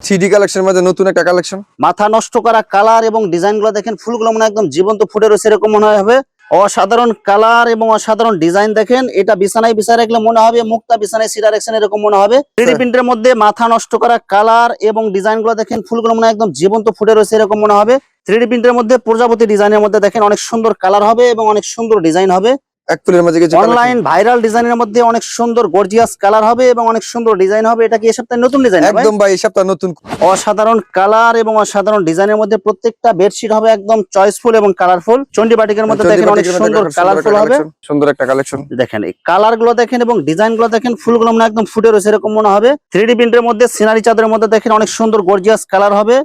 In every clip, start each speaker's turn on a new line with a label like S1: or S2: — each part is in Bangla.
S1: থ্রি কালেকশনের মধ্যে নতুন একটা কালেকশন
S2: মাথা নষ্ট করা কালার এবং ডিজাইনগুলো দেখেন ফুলগুলো মনে একদম জীবন্ত ফুটে রয়েছে এরকম মনে হবে। অসাধারণ কালার এবং অসাধারণ ডিজাইন দেখেন এটা বিছানায় বিছায় রাখলে মনে হবে মুক্তা বিছানায় সিরা রাখছেন এরকম মনে হবে। থ্রিডি প্রিন্টের মধ্যে মাথা নষ্ট করা কালার এবং ডিজাইনগুলো দেখেন ফুলগুলো মনে হয় একদম জীবন্ত ফুটে রয়েছে এরকম মনে হবে। থ্রিডি প্রিন্টের মধ্যে প্রজাপতি ডিজাইনের মধ্যে দেখেন অনেক সুন্দর কালার হবে এবং অনেক সুন্দর ডিজাইন হবে।
S1: এক ফুলের মধ্যে কিছু
S2: অনলাইন ভাইরাল ডিজাইনের মধ্যে অনেক সুন্দর গর্জিয়াস কালার হবে এবং অনেক সুন্দর ডিজাইন হবে। এটা কি এই সপ্তাহে নতুন ডিজাইন
S1: একদম ভাই এই সপ্তাহ নতুন।
S2: অসাধারণ কালার এবং অসাধারণ ডিজাইনের মধ্যে প্রত্যেকটা বেডশিট হবে একদম চয়েসফুল এবং কালারফুল চন্ডি বাটিকের মধ্যে দেখেন অনেক সুন্দর কালারফুল হবে।
S1: সুন্দর একটা কালেকশন
S2: দেখেন এই কালারগুলো দেখেন এবং ডিজাইনগুলো দেখেন ফুলগুলো মনে একদম ফুটে রয়েছে এরকম মনে হবে। থ্রি প্রিন্টের মধ্যে সিনারি চাদরের মধ্যে দেখেন অনেক সুন্দর গর্জিয়াস কালার হবে।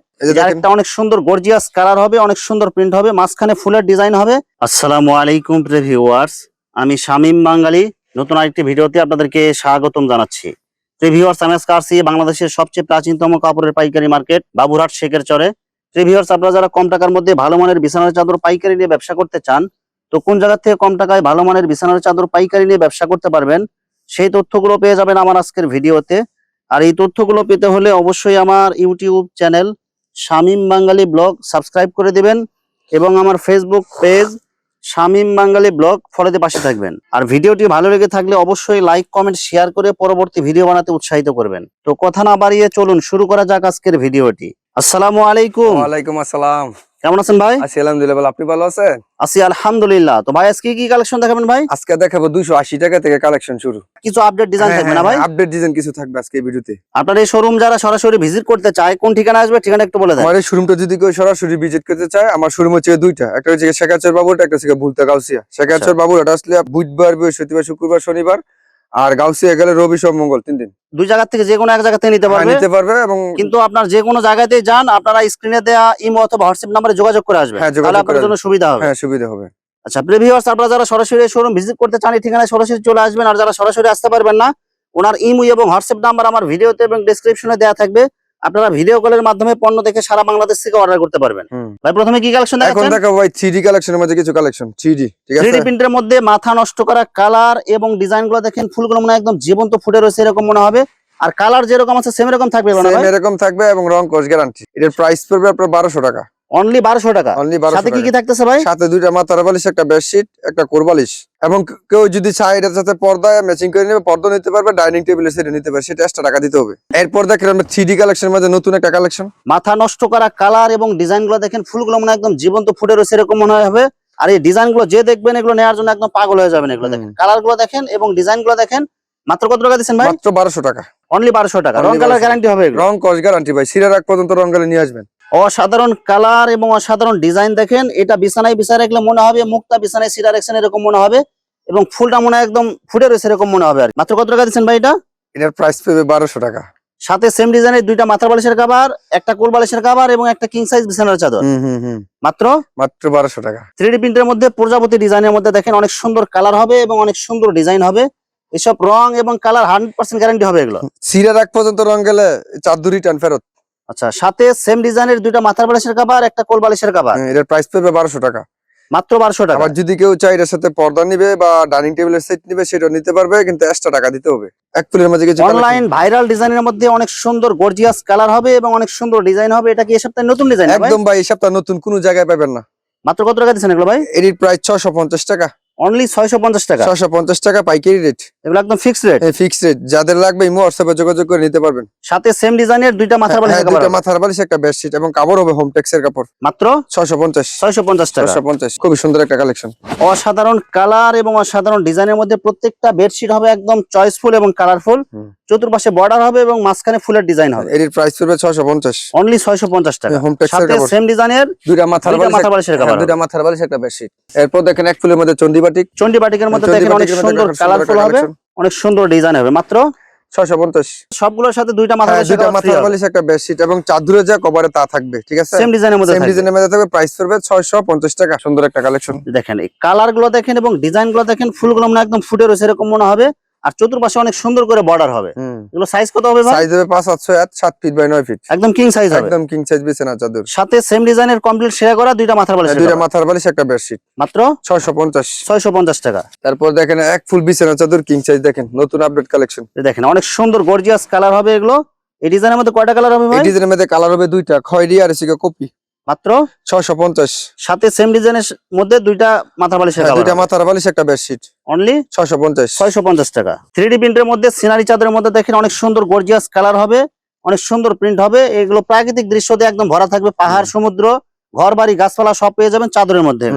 S2: একটা অনেক সুন্দর গর্জিয়াস কালার হবে অনেক সুন্দর প্রিন্ট হবে মাঝখানে ফুলের ডিজাইন হবে। আসসালামু আলাইকুম ভিউয়ার্স আমি শামীম বাঙালি, নতুন আরেকটি ভিডিওতে আপনাদেরকে স্বাগতম জানাচ্ছি। ভিউয়ার্স আমি আসছি বাংলাদেশের সবচেয়ে প্রাচীনতম কাপড়ের পাইকারি মার্কেট, বাবুরহাট শেখের চরে। ভিউয়ার্স আপনারা যারা কম টাকার মধ্যে ভালো মানের বিছানার চাদর পাইকারি নিয়ে ব্যবসা করতে চান, তো কোন জায়গা থেকে কম টাকায় ভালো মানের বিছানার চাদর পাইকারি নিয়ে ব্যবসা করতে পারবেন, সেই তথ্যগুলো পেয়ে যাবেন আমার আজকের ভিডিওতে। আর এই তথ্যগুলো পেতে হলে অবশ্যই আমার YouTube channel Shamim Bangali blog subscribe করে দিবেন এবং আমার Facebook page Shamim Bangali blog ফলোতে পাশে থাকবেন। আর ভিডিওটি ভালো লেগে থাকলে অবশ্যই লাইক, কমেন্ট, শেয়ার করে পরবর্তী ভিডিও বানাতে উৎসাহিত করবেন। তো কথা না বাড়িয়ে চলুন, শুরু করা যাক আজকের ভিডিওটি। আসসালামু আলাইকুম।
S1: ওয়ালাইকুম আসসালাম।
S2: কেমন আছেন ভাই?
S1: আছি আলহামদুলিল্লাহ আপনি ভালো আছেন?
S2: আছি আলহামদুলিল্লাহ। তো ভাই আজকে কি কালেকশন দেখাবেন ভাই?
S1: আজকে দেখাবো দুইশো আশি টাকা থেকে কালেকশন শুরু।
S2: কিছু আপডেট ডিজাইন থাকবে না ভাই?
S1: আপডেট ডিজাইন কিছু থাকবে আজকে এই ভিডিওতে।
S2: আপনার এই শোরুম যারা সরাসরি ভিজিট করতে চায় কোন ঠিকানা আসবে ঠিকানা একটু বলে দেন।
S1: আমার এই শোরুমটা যদি কেউ সরাসরি ভিজিট করতে চায় আমার শোরুম হচ্ছে দুইটা। একটা হচ্ছে শেখাচর বাবুর একটা হচ্ছে ভুলতা গাউসিয়া। শেখাচর বাবুর এটা আসলে বুধবার বৃহস্পতিবার শুক্রবার শনিবার আর গাউসিয়া গেলে রবি সব মঙ্গল তিন দিন।
S2: দুই জায়গা থেকে যে কোনো এক জায়গা থেকে নিতে
S1: হ্যাঁ,
S2: পারবে।
S1: নিতে পারবে এবং
S2: কিন্তু আপনার যে কোনো জায়গাতে যান আপনারা স্ক্রিনে দেয়া ইমো অথবা হোয়াটসঅ্যাপ নম্বরে যোগাযোগ করে আসবে
S1: হ্যাঁ, যোগাযোগ
S2: তাহলে আপনার জন্য সুবিধা হবে।
S1: হ্যাঁ সুবিধা হবে।
S2: আচ্ছা প্রিভিউয়ার্স আপনারা যারা সরাসরি শোরুম ভিজিট করতে চান এই ঠিকানায় সরাসরি চলে আসবেন। আর যারা সরাসরি আসতে পারবেন না ওনার ইমো এবং হোয়াটসঅ্যাপ নাম্বার আমার ভিডিওতে এবং ডেসক্রিপশনে দেওয়া থাকবে। আপনারা ভিডিও কলের মাধ্যমে পণ্য দেখে সারা বাংলাদেশ থেকে অর্ডার করতে পারবেন। ভাই প্রথমে কি কালেকশন
S1: এখন দেখো ভাই 3D কালেকশনের মধ্যে কিছু কালেকশন 3D ঠিক আছে?
S2: 3D প্রিন্টের মধ্যে মাথা নষ্ট করা কালার এবং ডিজাইনগুলো দেখেন ফুলগুলো মনে হয় একদম জীবন্ত ফুটে রয়েছে এরকম মনে হবে। আর কালার যেরকম আছে সেম এরকম থাকবে
S1: সেম এরকম থাকবে এবং রং কোর্স গ্যারান্টি এটার প্রাইস পড়বে আপনার 1200 টাকা।
S2: অনলি বারোশো টাকা।
S1: অনলি বারোশো
S2: সাথে কি কি থাকতেছে ভাই?
S1: সাথে দুইটা মাথার বালিশ একটা বেডশিট একটা কোরবালিশ এবং কেউ যদি চায় এটার সাথে পর্দা ম্যাচিং করে নেবে পর্দা নিতে পারবে ডাইনিং টেবিলে সেটা নিতে পারবে সেটা এক্সট্রা টাকা দিতে হবে। এরপর দেখেন আমরা থ্রি কালেকশনের মধ্যে নতুন একটা কালেকশন
S2: মাথা নষ্ট করা কালার এবং ডিজাইনগুলো দেখেন ফুলগুলো মনে একদম জীবন্ত ফুটে রয়েছে এরকম মনে হয় হবে। আর এই ডিজাইনগুলো যে দেখবেন এগুলো নেওয়ার জন্য একদম পাগল হয়ে যাবেন এগুলো দেখেন।
S1: হুম।
S2: কালারগুলো দেখেন এবং ডিজাইনগুলো দেখেন মাত্র কত টাকা দিচ্ছেন ভাই?
S1: মাত্র বারোশো টাকা।
S2: অনলি বারোশো টাকা। রং কালার গ্যারান্টি হবে
S1: রং কোর্স গ্যারান্টি ভাই। সিরা রাখ পর্যন্ত রং গেলে নিয়ে আসবেন।
S2: অসাধারণ কালার এবং অসাধারণ ডিজাইন দেখেন। এটা বিছানায় বিছায় রাখলে মনে হবে মুক্তা বিছানায় সিরা রাখছেন এরকম মনে হবে এবং ফুলটা মনে হয় একদম ফুটে রয়েছে এরকম মনে হবে আর। মাত্র কত টাকা দিচ্ছেন ভাই এটা?
S1: এটার প্রাইস পেবে বারোশো টাকা।
S2: সাথে সেম ডিজাইনের দুইটা মাথার বালিশের কাবার একটা কোল বালিশের কাবার এবং একটা কিং সাইজ বিছানার চাদর।
S1: হুম হুম হুম।
S2: মাত্র?
S1: মাত্র বারোশো টাকা।
S2: থ্রিডি প্রিন্টের মধ্যে প্রজাপতি ডিজাইনের মধ্যে দেখেন অনেক সুন্দর কালার হবে এবং অনেক সুন্দর ডিজাইন হবে। এসব রং এবং কালার হান্ড্রেড পার্সেন্ট গ্যারান্টি হবে এগুলো।
S1: সিরা রাখ পর্যন্ত রং গেলে চাদর রিটার্ন ফেরত।
S2: আচ্ছা সাথে সেম ডিজাইনের দুইটা মাথার বালিশের কাবার একটা কোল বালিশের কাবার
S1: হ্যাঁ, এটার প্রাইস পেবে বারোশো টাকা।
S2: মাত্র বারোশো টাকা।
S1: আবার যদি কেউ চাই এটার সাথে পর্দা নিবে বা ডাইনিং টেবিলের সেট নিবে সেটা নিতে পারবে কিন্তু এক্সট্রা টাকা দিতে হবে। এক ফুলের মাঝে কিছু
S2: অনলাইন ভাইরাল ডিজাইনের মধ্যে অনেক সুন্দর গর্জিয়াস কালার হবে এবং অনেক সুন্দর ডিজাইন হবে। এটা কি এই সপ্তাহে নতুন ডিজাইন
S1: একদম ভাই এই সপ্তাহ নতুন কোনো জায়গায় পাবেন না।
S2: মাত্র কত টাকা দিচ্ছেন এগুলো ভাই?
S1: এটির প্রাইস ছশো পঞ্চাশ টাকা।
S2: অনলি ছয়শো পঞ্চাশ টাকা।
S1: ছশো পঞ্চাশ টাকা পাইকারি রেট
S2: এগুলো একদম ফিক্সড রেট
S1: ফিক্স রেট যাদের লাগবে ইমো হোয়াটসঅ্যাপে যোগাযোগ করে নিতে পারবেন।
S2: সাথে সেম ডিজাইনের দুইটা মাথার
S1: হ্যাঁ,
S2: বালিশের কাবার
S1: দুইটা মাথার বালিশ একটা বেডশিট এবং কাপড় হবে হোম টেক্সের কাপড়।
S2: মাত্র
S1: ছশো পঞ্চাশ।
S2: ছয়শো পঞ্চাশ টাকা।
S1: ছশো পঞ্চাশ। খুবই সুন্দর একটা কালেকশন
S2: অসাধারণ কালার এবং অসাধারণ ডিজাইনের মধ্যে প্রত্যেকটা বেডশিট হবে একদম চয়েসফুল এবং কালারফুল। চতুর্পাশে বর্ডার হবে এবং মাঝখানে ফুলের ডিজাইন হবে।
S1: এটির প্রাইস পড়বে ছশো পঞ্চাশ।
S2: অনলি ছয়শো পঞ্চাশ টাকা।
S1: হোম টেক্সের
S2: সাথে সেম ডিজাইনের
S1: দুইটা মাথার বালিশ
S2: মাথার বালিশের
S1: হ্যাঁ, দুইটা মাথার বালিশ একটা বেডশিট এরপর দেখেন এক ফুলের মধ্যে চন্ডিবাটিক
S2: চন্ডিবাটিকের মধ্যে দেখেন অনেক সুন্দর কালারফুল হবে অনেক সুন্দর ডিজাইন হবে। মাত্র সবগুলোর সাথে দুইটা
S1: হ্যাঁ, দুইটা বালিশ একটা বেডশিট এবং চাদরে যা কভারে তা থাকবে ঠিক আছে?
S2: সেম ডিজাইনের মধ্যে
S1: সেম ডিজাইনের মধ্যে থাকবে প্রাইস পড়বে ছয়শো পঞ্চাশ টাকা। সুন্দর একটা কালেকশন
S2: দেখেন এই কালারগুলো দেখেন এবং ডিজাইনগুলো দেখেন ফুলগুলো একদম ফুটে রয়েছে এরকম মনে হবে। আর চতুর্পাশে অনেক সুন্দর করে বর্ডার হবে। এগুলো সাইজ কত হবে
S1: সাইজ হবে পাঁচ সাতশো এক সাত ফিট বাই নয় ফিট
S2: একদম কিং সাইজ হবে।
S1: একদম কিং সাইজ বিছানা চাদর
S2: সাথে সেম ডিজাইনের কমপ্লিট শেয়ার করা দুইটা মাথার বালিশের
S1: দুইটা মাথার বালিশ একটা বেডশিট
S2: মাত্র?
S1: ছয়শো পঞ্চাশ।
S2: ছয়শো পঞ্চাশ টাকা।
S1: তারপর দেখেন এক ফুল বিছানা চাদর কিং সাইজ দেখেন নতুন আপডেট কালেকশন
S2: দেখেন অনেক সুন্দর গর্জিয়াস কালার হবে এগুলো। এই ডিজাইনের মধ্যে কয়টা কালার হবে
S1: এই ডিজাইনের মধ্যে কালার হবে দুইটা খয়েরি আর এসিকে কপি।
S2: মাত্র
S1: ছয়শো পঞ্চাশ।
S2: সাথে সেম ডিজাইনের মধ্যে দুইটা মাথার বালিশ
S1: হ্যাঁ, দুইটা মাথার বালিশ একটা বেডশিট
S2: অনলি
S1: ছয়শো পঞ্চাশ।
S2: ছয়শো পঞ্চাশ টাকা। থ্রি প্রিন্টের মধ্যে সিনারি চাদরের মধ্যে দেখেন অনেক সুন্দর গর্জিয়াস কালার হবে অনেক সুন্দর প্রিন্ট হবে। এগুলো প্রাকৃতিক দৃশ্য দিয়ে একদম ভরা থাকবে পাহাড় সমুদ্র ঘর বাড়ি গাছপালা সব পেয়ে যাবেন চাদরের মধ্যে।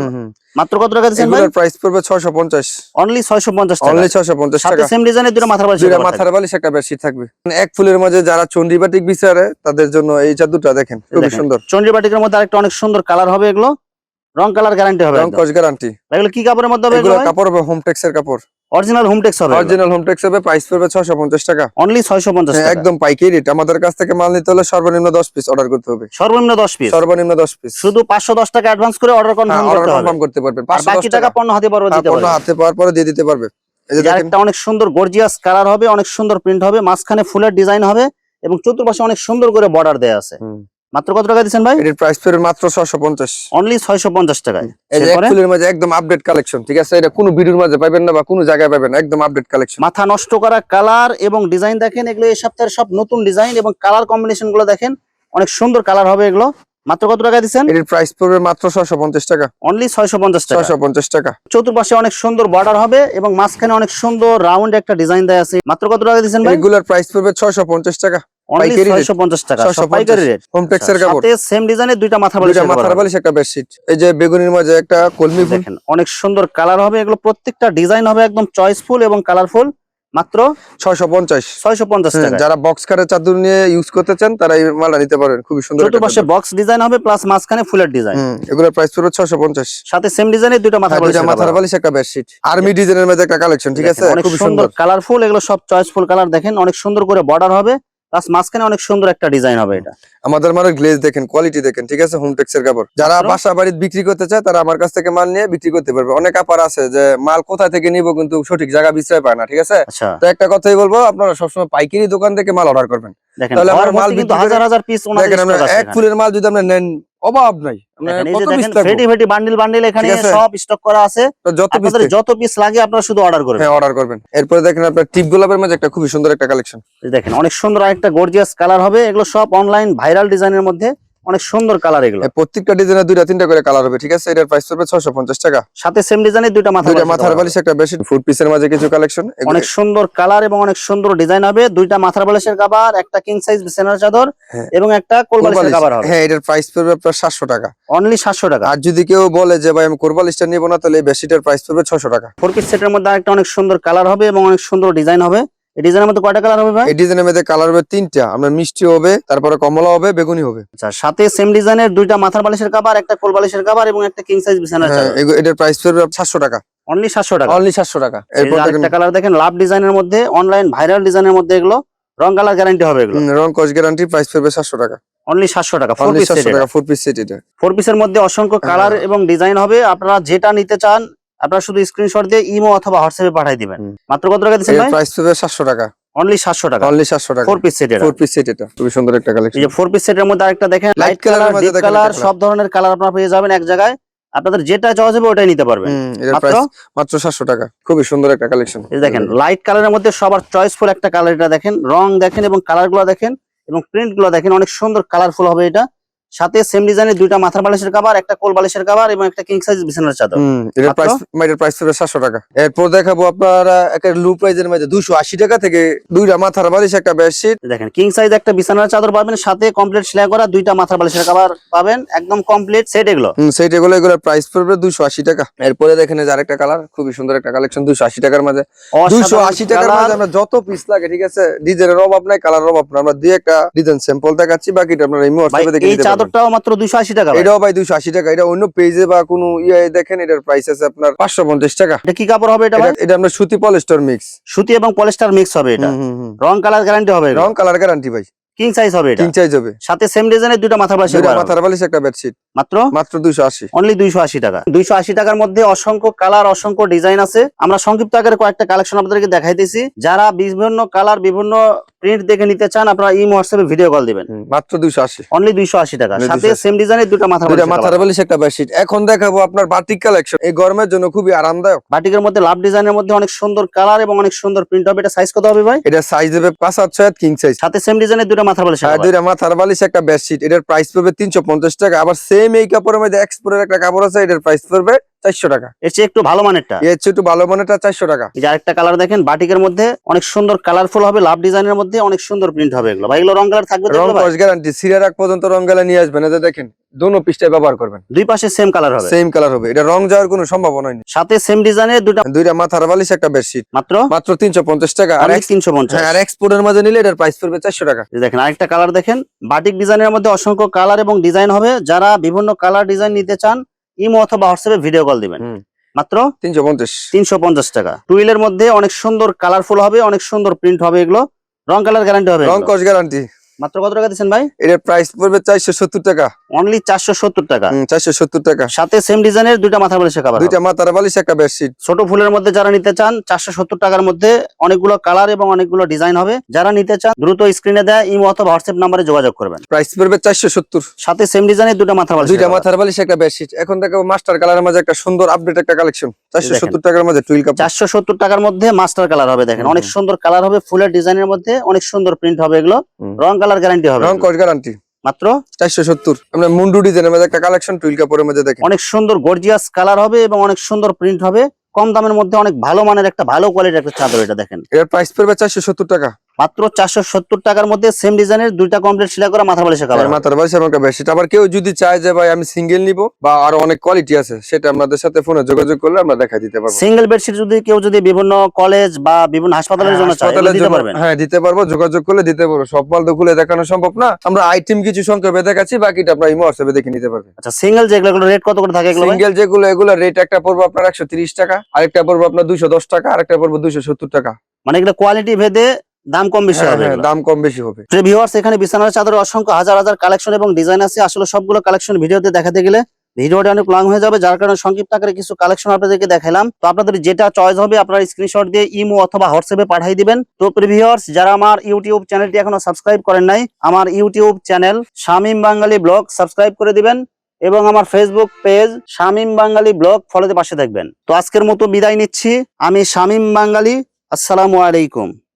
S2: মাত্র কত টাকা দিচ্ছেন ভাই?
S1: প্রাইস পড়বে ছয়শো পঞ্চাশ।
S2: অনলি ছয়শো পঞ্চাশ টাকা।
S1: অনলি ছয়শো পঞ্চাশ
S2: সাথে সেম ডিজাইনের দুটো মাথার বালিশ
S1: দুইটা মাথার বালিশ একটা বেডশিট থাকবে। এক ফুলের মাঝে যারা চন্ডিবাটিক বিচারে তাদের জন্য এই চাদরটা দেখেন
S2: খুব
S1: সুন্দর।
S2: চন্ডী বাটিকের মধ্যে আরেকটা অনেক সুন্দর কালার হবে এগুলো। রং কালার গ্যারান্টি হবে
S1: রং কস গ্যারান্টি
S2: এগুলো কি কাপড়ের মধ্যে হবে
S1: এগুলো কাপড় হবে হোম টেক্সের কাপড়।
S2: অরিজিনাল হোমটেক্স হবে
S1: অরিজিনাল হোম টেক্স হবে প্রাইস পড়বে ছয়শো পঞ্চাশ টাকা।
S2: অনলি ছয়শো পঞ্চাশ
S1: হ্যাঁ,
S2: টাকা।
S1: একদম পাইকারি রেট আমাদের কাছ থেকে মাল নিতে হলে সর্বনিম্ন দশ পিস অর্ডার করতে হবে।
S2: সর্বনিম্ন দশ পিস
S1: সর্বনিম্ন দশ পিস
S2: শুধু পাঁচশো দশ টাকা অ্যাডভান্স করে অর্ডার কনফার্ম
S1: অর্ডার
S2: করতে হবে।
S1: কনফার্ম করতে পারবেন
S2: আর
S1: পাঁচশো
S2: বাকি টাকা পণ্য হাতে পরে দিতে
S1: পণ্য
S2: পারবে।
S1: হাতে পাওয়ার পরে দিয়ে দিতে পারবে। এই যে দেখেন।
S2: একটা অনেক সুন্দর গর্জিয়াস কালার হবে অনেক সুন্দর প্রিন্ট হবে মাঝখানে ফুলের ডিজাইন হবে এবং চতুর্পাশে অনেক সুন্দর করে বর্ডার দেয়া আছে। মাত্র কত টাকা দিচ্ছেন ভাই?
S1: এটার প্রাইস পড়বে মাত্র ছয়শো পঞ্চাশ।
S2: অনলি ছয়শো পঞ্চাশ টাকায়।
S1: এই যে ফুলের মাঝে একদম আপডেট কালেকশন ঠিক আছে? এটা কোনো ভিডিওর মাঝে পাবেন না বা কোনো জায়গায় পাবেন একদম আপডেট কালেকশন
S2: মাথা নষ্ট করা কালার এবং ডিজাইন দেখেন এগুলো এই সপ্তাহের সব নতুন ডিজাইন এবং কালার কম্বিনেশনগুলো দেখেন অনেক সুন্দর কালার হবে এগুলো। মাত্র কত টাকা দিচ্ছেন?
S1: এটার প্রাইস পড়বে মাত্র ছয়শো পঞ্চাশ টাকা।
S2: অনলি ছয়শো পঞ্চাশ টাকা।
S1: ছয়শো পঞ্চাশ টাকা।
S2: চতুর্পাশে অনেক সুন্দর বর্ডার হবে এবং মাঝখানে অনেক সুন্দর রাউন্ড একটা ডিজাইন দেয়া আছে। মাত্র কত টাকা দিচ্ছেন ভাই?
S1: এগুলোর প্রাইস পড়বে ছয়শো পঞ্চাশ টাকা।
S2: অনেক সুন্দর কালার হবে এগুলো প্রত্যেকটা ডিজাইন হবে একদম চয়েসফুল এবং কালারফুল মাত্র
S1: ছয়শো পঞ্চাশ।
S2: ছয়শো পঞ্চাশ টাকা
S1: যারা বক্স কারের চাদর নিয়ে ইউজ করতে চান তারা এই মালটা নিতে পারেন খুবই সুন্দর
S2: বক্স ডিজাইন হবে প্লাস মাঝখানে ফুলের ডিজাইন
S1: এগুলোর প্রাইস ছয়শো পঞ্চাশ।
S2: সাথে সেম ডিজাইনের দুইটা মাথা বালিশ
S1: দুইটা মাথার বালিশ একটা বেডশিট আর্মি ডিজাইনের মধ্যে একটা কালেকশন ঠিক আছে?
S2: অনেক সুন্দর কালারফুল এগুলো সব চয়েসফুল কালার দেখেন অনেক সুন্দর করে বর্ডার হবে। প্লাস মাঝখানে অনেক সুন্দর একটা ডিজাইন হবে এটা।
S1: আমাদের গ্লেজ দেখেন কোয়ালিটি দেখেন ঠিক আছে? হোম টেক্সের কাপড়। যারা বাসা বাড়িতে বিক্রি করতে চায় তারা আমার কাছ থেকে মাল নিয়ে বিক্রি করতে পারবে। অনেক আপার আছে যে মাল কোথা থেকে নিব কিন্তু সঠিক জায়গা বিশ্রয় পায় না ঠিক আছে?
S2: আচ্ছা।
S1: তো একটা কথাই বলব আপনারা সবসময় পাইকারি দোকান থেকে মাল অর্ডার করবেন। তাহলে আমার মাল
S2: হাজার হাজার পিস
S1: এক ফুলের মাল যদি আমরা নেন অভাব নাই।
S2: ফেটি ফেটি বান্ডিল বান্ডিল এখানে সব স্টক করা আছে।
S1: যত পিস
S2: যত পিস লাগে আপনারা শুধু অর্ডার করবেন।
S1: হ্যাঁ অর্ডার করবেন। এরপরে দেখেন আপনার টিপ গোলাপের মাঝে একটা খুবই সুন্দর একটা কালেকশন
S2: দেখেন অনেক সুন্দর আরেকটা গর্জিয়াস কালার হবে। এগুলো সব অনলাইন ভাইরাল ডিজাইনের মধ্যে। অনেক সুন্দর কালার এগুলো।
S1: প্রত্যেকটা ডিজাইনের দুইটা তিনটা করে কালার হবে ঠিক আছে? এটার প্রাইস পড়বে ছয়শো পঞ্চাশ টাকা।
S2: সাথে সেম ডিজাইনের দুইটা মাথা
S1: দুইটা মাথার বালিশ একটা বেশি ফুড পিসের মাঝে কিছু কালেকশন
S2: অনেক সুন্দর কালার এবং অনেক সুন্দর ডিজাইন হবে। দুইটা মাথার বালিশের কাবার একটা কিং সাইজ বিছানার চাদর
S1: হ্যাঁ।
S2: এবং একটা কোল বালিশের কাবার হবে।
S1: হ্যাঁ এটার প্রাইস পড়বে আপনার সাতশো টাকা।
S2: অনলি সাতশো টাকা।
S1: আর যদি কেউ বলে যে ভাই আমি কোরবালিশটা নিবো না তাহলে এই বেশিটার প্রাইস পড়বে ছশো টাকা।
S2: ফোর পিস সেটের মধ্যে আরেকটা অনেক সুন্দর কালার হবে এবং অনেক সুন্দর ডিজাইন হবে। এই ডিজাইনের মধ্যে কয়টা কালার হবে ভাই?
S1: এই ডিজাইনের মধ্যে কালার হবে তিনটা। আপনার মিষ্টি হবে তারপরে কমলা হবে বেগুনি হবে।
S2: আচ্ছা সাথে সেম ডিজাইনের দুইটা মাথার বালিশের একটা কোল বালিশের কাবার এবং একটা কিং সাইজ বিছানার চাদর।
S1: এটার প্রাইস পড়বে সাতশো টাকা।
S2: অনলি সাতশো টাকা?
S1: অনলি সাতশো টাকা। এরপর
S2: আরেকটা কালার দেখেন লাভ ডিজাইনের মধ্যে অনলাইন ভাইরাল ডিজাইনের মধ্যে এগুলো রং কালার গ্যারান্টি হবে এগুলো।
S1: রং কস গ্যারান্টি প্রাইস পড়বে সাতশো টাকা।
S2: অনলি সাতশো টাকা পিস
S1: টাকা পিস সেট এটা।
S2: ফোর পিসের মধ্যে অসংখ্য কালার
S1: হ্যাঁ।
S2: এবং ডিজাইন হবে আপনারা যেটা নিতে চান আপনারা শুধু স্ক্রিনশট দিয়ে ইমো অথবা হোয়াটসঅ্যাপে পাঠিয়ে দিবেন। মাত্র কত টাকা দিচ্ছেন ভাই?
S1: প্রাইস পড়বে সাতশো টাকা।
S2: অনলি সাতশো টাকা।
S1: অনলি সাতশো টাকা।
S2: ফোর পিস সেট এটা।
S1: ফোর পিস সেট এটা। খুবই সুন্দর একটা কালেকশন এই
S2: যে ফোর পিস সেটের মধ্যে আরেকটা দেখেন লাইট কালার
S1: মধ্যে
S2: ডিপ
S1: দেখেন
S2: কালার সব ধরনের কালার আপনারা পেয়ে যাবেন এক জায়গায়। আপনাদের যেটা চয়েস হবে ওটাই নিতে পারবেন। মাত্র?
S1: প্রাইস মাত্র সাতশো টাকা। খুবই সুন্দর একটা কালেকশন
S2: এই দেখেন লাইট কালারের মধ্যে সবার চয়েসফুল একটা কালার এটা দেখেন। রং দেখেন এবং কালারগুলো দেখেন এবং প্রিন্টগুলো দেখেন। অনেক সুন্দর কালারফুল হবে এটা। সাথে সেম ডিজাইনের দুইটা মাথার বালিশের কাবার একটা কোল বালিশের কাবার এবং একটা কিং সাইজ বিছানার চাদর।
S1: এটার প্রাইস এটার প্রাইস পড়বে সাতশো টাকা। এরপর দেখাবো আপনারা একটা লো প্রাইজের মধ্যে দুশো আশি টাকা থেকে দুইটা মাথার বালিশ একটা বেডশিট
S2: দেখেন কিং সাইজ একটা বিছানার চাদর পাবেন সাথে কমপ্লিট সেলাই করা দুইটা মাথার বালিশের কাবার পাবেন একদম কমপ্লিট সেট এগুলো।
S1: হম সেইটা এগুলো এগুলোর প্রাইস পড়বে দুশো আশি টাকা। এরপরে দেখেন এই যে আরেকটা কালার খুবই সুন্দর একটা কালেকশন দুশো আশি টাকার মধ্যে দুশো
S2: অসাধারণ
S1: আশি টাকার মধ্যে আমরা যত পিস লাগে ঠিক আছে ডিজাইনের অভাব নাই কালার অভাব নাই আমরা দুই একটা ডিজাইন স্যাম্পল দেখাচ্ছি বাকিটা আপনারা
S2: ভাই
S1: হোয়াটসঅ্যাপে দেখে নিতে পারবেন।
S2: চাদরটাও মাত্র দুইশো আশি টাকা
S1: এটাও ভাই দুশো আশি টাকা। এটা অন্য পেজে বা কোনো ইয়ে দেখেন এটার প্রাইস আছে আপনার পাঁচশো পঞ্চাশ টাকা।
S2: এটা কি কাপড় হবে এটা ভাই?
S1: এটা- আমরা সুতি পলিস্টার মিক্স
S2: সুতি এবং পলিস্টার মিক্স হবে এটা। রং কালার গ্যারান্টি হবে
S1: রং কালার গ্যারান্টি ভাই।
S2: কিং সাইজ হবে এটা।
S1: তিন চাইজ হবে।
S2: সাথে সেম ডিজাইনের দুইটা মাথার হবে।
S1: মাথার বালিশ একটা বেডশিট
S2: মাত্র?
S1: মাত্র দুইশো আশি।
S2: অনলি দুইশো আশি টাকা। দুইশো আশি টাকার মধ্যে অসংখ্য কালার অসংখ্য ডিজাইন আছে। আমরা সংক্ষিপ্ত আকারে কয়েকটা কালেকশন আপনাদেরকে দেখাইতেছি। যারা বিভিন্ন কালার বিভিন্ন প্রিন্ট দেখে নিতে চান আপনারা ইমো হোয়াটসঅ্যাপে ভিডিও কল দিবেন।
S1: মাত্র দুইশো আশি।
S2: অনলি দুইশো আশি টাকা। সাথে
S1: 280
S2: সেম ডিজাইনের দুটো মাথা
S1: দুইটা মাথার বালিশ একটা বেডশিট এখন দেখাবো আপনার বাটিক কালেকশন এই গরমের জন্য খুবই আরামদায়ক।
S2: বাটিকের মধ্যে লাভ ডিজাইনের মধ্যে অনেক সুন্দর কালার এবং অনেক সুন্দর প্রিন্ট হবে। এটা সাইজ কত হবে ভাই?
S1: এটা সাইজ দেবে সাত ছয় কিং সাইজ
S2: সাথে সেম ডিজাইনের দুটো মাথা বালিশ
S1: আর দুইটা মাথার বালিশ একটা বেডশিট এটার প্রাইস পড়বে তিনশো পঞ্চাশ টাকা। আবার সেম এই কাপড়ের মধ্যে এক্সপোর্টের একটা কাপড় আছে এটার প্রাইস পড়বে চারশো টাকা।
S2: এর চেয়ে একটু ভালো মানেরটা?
S1: এর চেয়ে একটু ভালো মানেটা চারশো টাকা।
S2: এই যে আরেকটা কালার দেখেন বাটিকের মধ্যে অনেক সুন্দর কালারফুল হবে লাভ ডিজাইনের মধ্যে অনেক সুন্দর প্রিন্ট হবে এগুলো। ভাই এগুলো রং কালার থাকবে
S1: রং কস গ্যারান্টি সিরিয়ার আগ পর্যন্ত রং গেলে নিয়ে আসবেন। এটা দেখেন দোনো পিসটা ব্যবহার করবেন।
S2: দুই পাশে সেম কালার হবে।
S1: সেম কালার হবে। এটা রং যাওয়ার কোনো সম্ভাবনা নেই।
S2: সাথে সেম ডিজাইনের দুটো
S1: দুইটা মাথার বালিশ একটা বেডশিট
S2: মাত্র?
S1: মাত্র তিনশো পঞ্চাশ টাকা। আর ex-
S2: তিনশো পঞ্চাশ।
S1: হ্যাঁ, আর এক্সপোর্টের মাঝে নিলে এটার প্রাইস পড়বে চারশো টাকা।
S2: এই দেখেন আরেকটা কালার দেখেন বাটিক ডিজাইনের মধ্যে অসংখ্য কালার এবং ডিজাইন হবে। যারা বিভিন্ন কালার ডিজাইন নিতে চান ইমো অথবা হোয়াটসঅ্যাপে ভিডিও কল দিবেন। মাত্র
S1: তিনশো পঞ্চাশ।
S2: তিনশো পঞ্চাশ টাকা। টুইলের মধ্যে অনেক সুন্দর কালারফুল হবে অনেক সুন্দর প্রিন্ট হবে এগুলো। রং কালার গ্যারান্টি হবে
S1: রং। কস গ্যারান্টি
S2: মাত্র কত টাকা দিচ্ছেন ভাই?
S1: এটার প্রাইস পড়বে চারশো সত্তর টাকা।
S2: অনলি চারশো সত্তর টাকা।
S1: চারশো সত্তর টাকা।
S2: সাথে সেম ডিজাইনের দুইটা মাথা বালিশের কাভার
S1: দুইটা মাথার বালিশ একটা বেডশিট
S2: ছোট ফুলের মধ্যে যারা নিতে চান চারশো সত্তর টাকার মধ্যে অনেকগুলো কালার এবং অনেকগুলো ডিজাইন হবে। যারা নিতে চান দ্রুত স্ক্রিনে দেয় ইমো অথবা হোয়াটসঅ্যাপ নাম্বারে যোগাযোগ করবেন।
S1: প্রাইস পড়বে চারশো সত্তর।
S2: সাথে সেম ডিজাইনের দুটো মাথা বালিশ
S1: দুইটা মাথার বালিশ একটা বেডশিট এখন দেখো মাস্টার কালারের মাঝে একটা সুন্দর আপডেট একটা কালেকশন চারশো। সত্তর টাকার মধ্যে টুইল কাপড়
S2: চারশো সত্তর টাকার মধ্যে মাস্টার কালার হবে দেখেন। অনেক সুন্দর কালার হবে ফুলের ডিজাইনের মধ্যে অনেক সুন্দর প্রিন্ট হবে এগুলো। রং কালার গ্যারান্টি হবে।
S1: রং কস গ্যারান্টি
S2: মাত্র?
S1: চারশো সত্তর। আমরা মুন্ডু ডিজাইনের মধ্যে একটা কালেকশন টুইল কাপড়ের মধ্যে দেখেন
S2: অনেক সুন্দর গর্জিয়াস কালার হবে এবং অনেক সুন্দর প্রিন্ট হবে। কম দামের মধ্যে অনেক ভালো মানের একটা ভালো কোয়ালিটির একটা চাদর এটা দেখেন।
S1: এর প্রাইস পড়বে চারশো সত্তর টাকা।
S2: মাত্র চারশো সত্তর টাকার মধ্যে সেম ডিজাইনের দুইটা কমপ্লিট সেলাই করা মাথা বালিশের
S1: আর মাথার বালিশ এবং একটা বেডশিট আবার কেউ যদি চায় যে ভাই আমি সিঙ্গেল নিব বা আরও অনেক কোয়ালিটি আছে সেটা আমাদের সাথে ফোনে যোগাযোগ করলে আমরা দেখা দিতে পারব।
S2: সিঙ্গেল বেডশিট যদি কেউ যদি বিভিন্ন কলেজ বা বিভিন্ন হাসপাতালের জন্য চায় দিতে
S1: জন্য-
S2: পারবেন।
S1: হ্যাঁ দিতে পারব যোগাযোগ করলে দিতে পারব। সব মাল তো খুলে দেখানো সম্ভব না। আমরা আইটেম কিছু সংক্ষেপে দেখাচ্ছি বাকিটা আপনার ইমো হোয়াটসঅ্যাপে দেখে নিতে পারবেন।
S2: আচ্ছা সিঙ্গেল যেগুলো রেট কত করে থাকে এগুলো
S1: সিঙ্গেল যেগুলো এগুলো রেট একটা পড়ব আপনার একশো তিরিশ টাকা আরেকটা পড়ব আপনার দুইশো দশ টাকা আরেকটা পড়ব দুইশো সত্তর টাকা।
S2: মানে এগুলো কোয়ালিটি ভেদে দাম কম বেশি
S1: হ্যাঁ,
S2: হবে
S1: হ্যাঁ, দাম কম বেশি হবে।
S2: প্রিয় ভিউয়ার্স এখানে বিছানার চাদরের অসংখ্য হাজার হাজার কালেকশন এবং ডিজাইন আছে। আসলে সবগুলো কালেকশন ভিডিওতে দেখাতে গেলে ভিডিওটা অনেক লং হয়ে যাবে। যার কারণে সংক্ষিপ্ত আকারে কিছু কালেকশন আপনাদেরকে দেখালাম তো আপনাদের যেটা চয়েস হবে আপনারা স্ক্রিনশট দিয়ে ইমো অথবা হোয়াটসঅ্যাপে পাঠিয়ে দিবেন। তো প্রিভিউয়ার্স যারা আমার ইউটিউব চ্যানেলটি এখনও সাবস্ক্রাইব করেন নাই আমার YouTube channel Shamim Bangali blog subscribe করে দিবেন এবং আমার Facebook page Shamim Bangali blog ফলোতে পাশে থাকবেন। তো আজকের মতো বিদায় নিচ্ছি। আমি শামিম বাঙালি আসসালামু আলাইকুম।